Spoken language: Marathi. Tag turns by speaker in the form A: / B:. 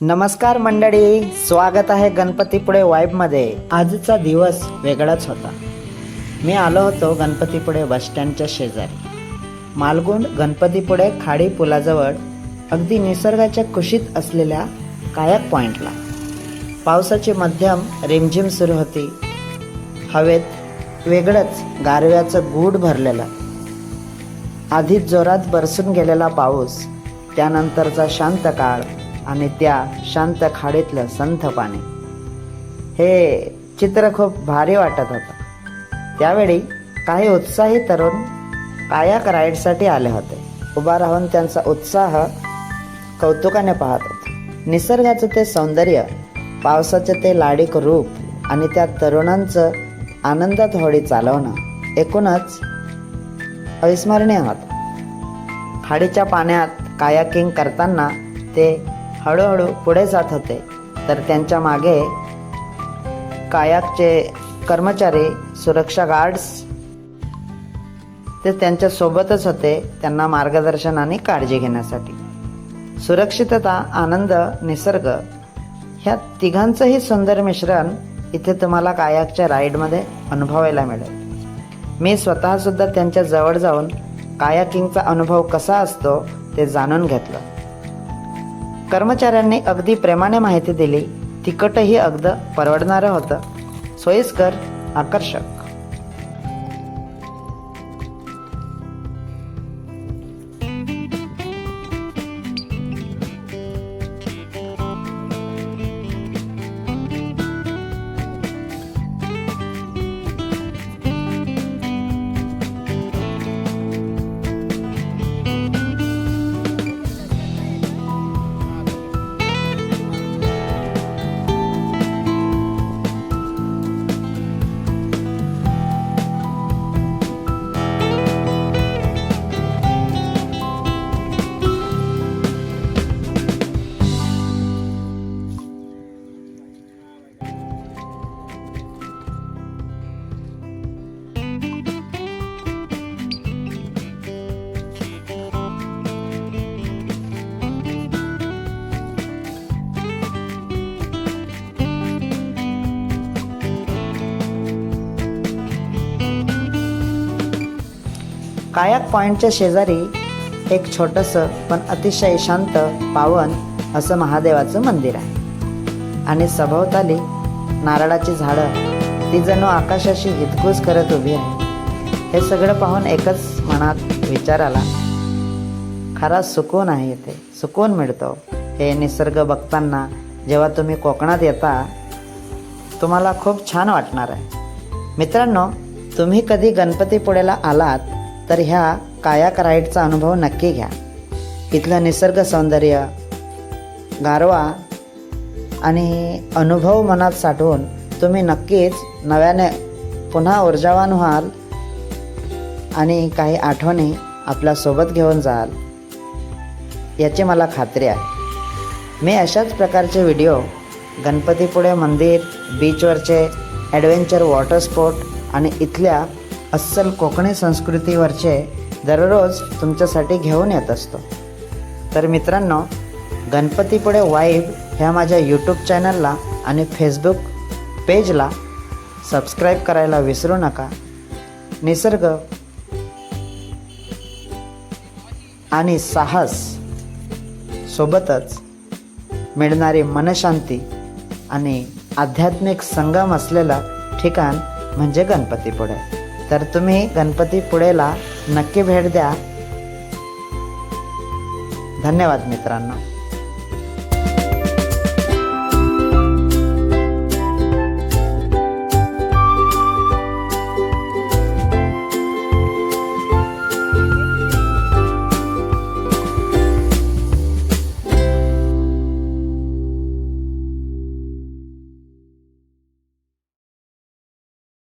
A: नमस्कार मंडळी स्वागत आहे गणपतीपुळे वाईबमध्ये आजचा दिवस वेगळाच होता. मी आलो होतो गणपतीपुळे बसस्टँडच्या शेजारी. मालगुंड गणपतीपुळे खाडी पुलाजवळ अगदी निसर्गाच्या कुशीत असलेल्या कायाक पॉइंटला. पावसाची मध्यम रिमझिम सुरू होती. हवेत वेगळंच गारव्याचं गूढ भरलेलं. आधीच जोरात बरसून गेलेला पाऊस त्यानंतरचा शांत काळ आणि त्या शांत खाडीतलं संथ पाणी. हे चित्र खूप भारी वाटत होतं. त्यावेळी काही उत्साही तरुण कायाक राईडसाठी आले होते. उभा राहून त्यांचा उत्साह कौतुकाने पाहत होते. निसर्गाचं ते सौंदर्य पावसाचे ते लाडीक रूप आणि त्या तरुणांचं आनंदात होडी चालवणं एकूणच अविस्मरणीय होतं. खाडीच्या पाण्यात कायाकिंग करताना ते हळूहळू पुढे जात होते. तर त्यांच्या मागे कायाकचे कर्मचारी सुरक्षा गार्ड्स ते त्यांच्या सोबतच होते त्यांना मार्गदर्शन आणि काळजी घेण्यासाठी. सुरक्षितता आनंद निसर्ग ह्या तिघांचंही सुंदर मिश्रण इथे तुम्हाला कायाकच्या राईडमध्ये अनुभवायला मिळेल. मी स्वतःसुद्धा त्यांच्या जवळ जाऊन कायाकिंगचा अनुभव कसा असतो ते जाणून घेतलं. कर्मचाऱ्यांनी अगदी प्रेमाने माहिती दिली तिकटही अगदी परवडणारं होतं. सोयीस्कर आकर्षक. कायाक पॉईंटच्या शेजारी एक छोटंसं पण अतिशय शांत पावन असं महादेवाचं मंदिर आहे. आणि सभोवताली नारळाची झाडं ती जणू आकाशाशी हितगुज करत उभी आहे. हे सगळं पाहून एकच मनात विचार आला खरा सुकून आहे इथे सुकून मिळतो. हे निसर्ग बघताना जेव्हा तुम्ही कोकणात येता तुम्हाला खूप छान वाटणार आहे. मित्रांनो तुम्ही कधी गणपतीपुळेला आलात तर ह्या कायाक राईडचा अनुभव नक्की घ्या. इथलं निसर्ग सौंदर्य गारवा आणि अनुभव मनात साठवून तुम्ही नक्कीच नव्याने पुन्हा ऊर्जावान व्हाल आणि काही आठवणी आपल्यासोबत घेऊन जाल. याची मला खात्री आहे. मी अशाच प्रकारचे व्हिडिओ गणपतीपुळे मंदिर बीचवरचे ॲडव्हेंचर वॉटर स्पोर्ट आणि इथल्या अस्सल कोकणी संस्कृतीवरचे दररोज तुमच्यासाठी घेऊन येत असतो. तर मित्रांनो गणपतीपुढे वाईब ह्या माझ्या यूट्यूब चॅनलला आणि फेसबुक पेजला सबस्क्राईब करायला विसरू नका. निसर्ग आणि साहस सोबतच मिळणारी मनशांती आणि आध्यात्मिक संगम असलेलं ठिकाण म्हणजे गणपतीपुळे तर तुम्ही गणपतीपुळेला नक्की भेट द्या. धन्यवाद मित्रांनो.